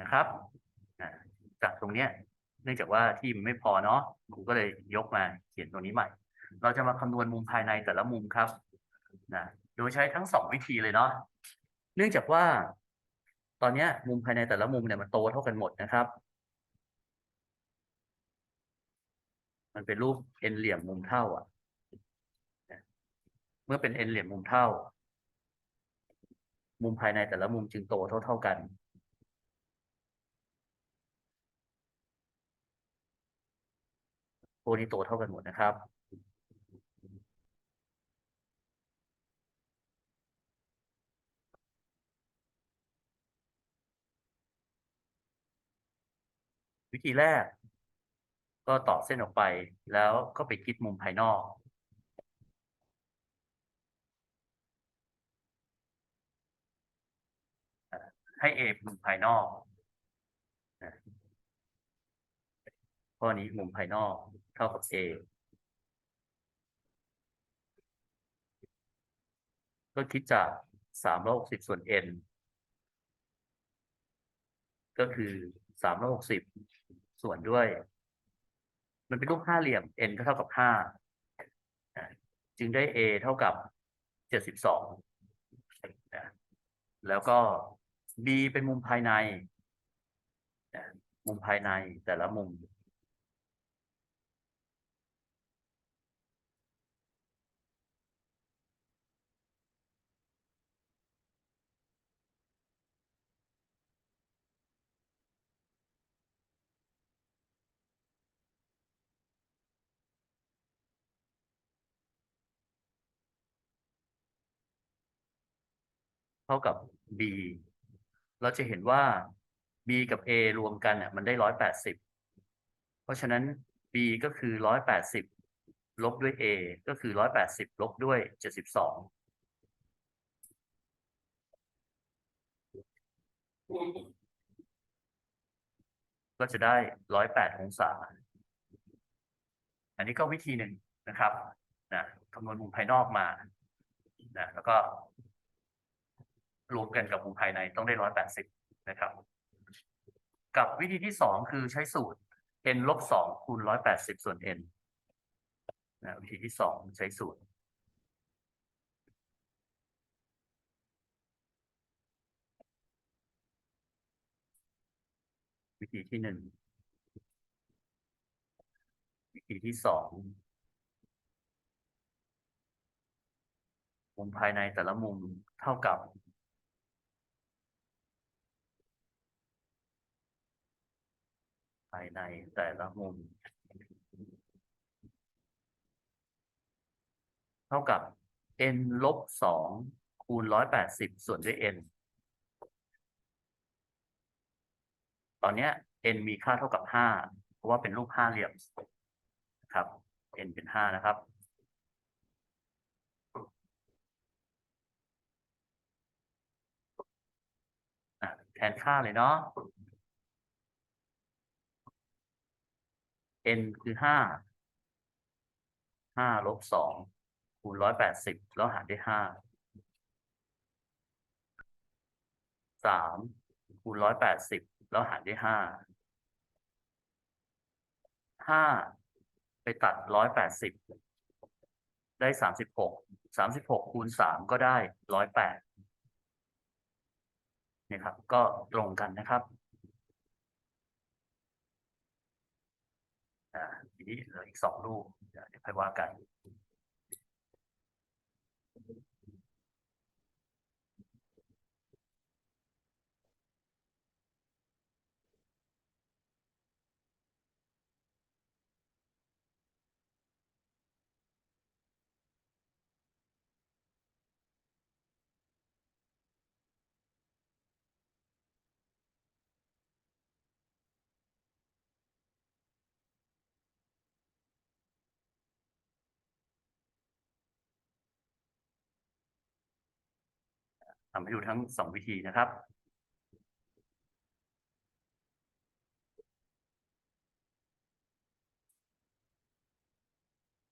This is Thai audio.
นะครับจากตรงเนี้ยเนื่องจากว่าที่มันไม่พอเนาะครูก็เลยยกมาเขียนตัวนี้ใหม่ เราจะมาคำนวณมุมภายในแต่ละมุมครับนะโดยใช้ทั้งสองวิธีเลยเนาะเนื่องจากว่า ตอนเนี้ยมุมภายในแต่ละมุมเนี่ยมันโตเท่ากันหมดนะครับ มันเป็นรูปเอ็นเหลี่ยมมุมเท่าอะ เมื่อเป็นเอ็นเหลี่ยมมุมเท่า มุมภายในแต่ละมุมจึงโตเท่าเท่ากัน พวนี้โตเท่ากันหมดนะครับ วิธีแรก ก็ต่อเส้นออกไป แล้วก็ไปคิดมุมภายนอกให้ A เป็นมุมภายนอกข้อนี้มุมภายนอก เท่ากับ A ก็คิดจากสามร้อยหกสิบส่วน n ก็คือสามร้อยหกสิบส่วนด้วย มันเป็นรูปห้าเหลี่ยม n ก็เท่ากับห้าจึงได้ a เท่ากับเจ็ดสิบสองแล้วก็ b เป็นมุมภายใน มุมภายในแต่ละมุม ท่ากับ b เราจะเห็นว่า b กับ a รวมกันเนี่ยมันได้ร้อยแปดสิบเพราะฉะนั้น b ก็คือร้อยแปดสิบลบด้วย a ก็คือร้อยแปดสิบลบด้วยเจ็ดสิบสองก็จะได้ร้อยแปดองศา อันนี้ก็วิธีหนึ่งนะครับนะคำนวณมุมภายนอกมานะแล้วก็ รวมกันกับมุมภายในต้องได้ร้อยแปดสิบนะครับ กับวิธีที่สองคือใช้สูตร n ลบสองคูณร้อยแปดสิบส่วน n นะวิธีที่สองใช้สูตร วิธีที่หนึ่งวิธีที่สองมุมภายในแต่ละมุมเท่ากับ ภายในแต่ละมุม เท่ากับ n ลบสองคูณร้อยแปดสิบส่วนด้วย n ตอนนี้ n มีค่าเท่ากับห้าเพราะว่าเป็นรูปห้าเหลี่ยมนะครับ n เป็นห้านะครับแทนค่าเลยเนาะ n คือห้าห้าลบสองคูณร้อยแปดสิบแล้วหารด้วยห้าสามคูณร้อยแปดสิบแล้วหารด้วยห้าห้าไปตัดร้อยแปดสิบได้สามสิบหกสามสิบหกคูณสามก็ได้ร้อยแปดเนี่ยครับ ก็ตรงกันนะครับ อ่าที นี้เหลืออีกสองลูกเดี๋ยวค่อยว่ากัน ทำให้ดูทั้งสองวิธีนะครับ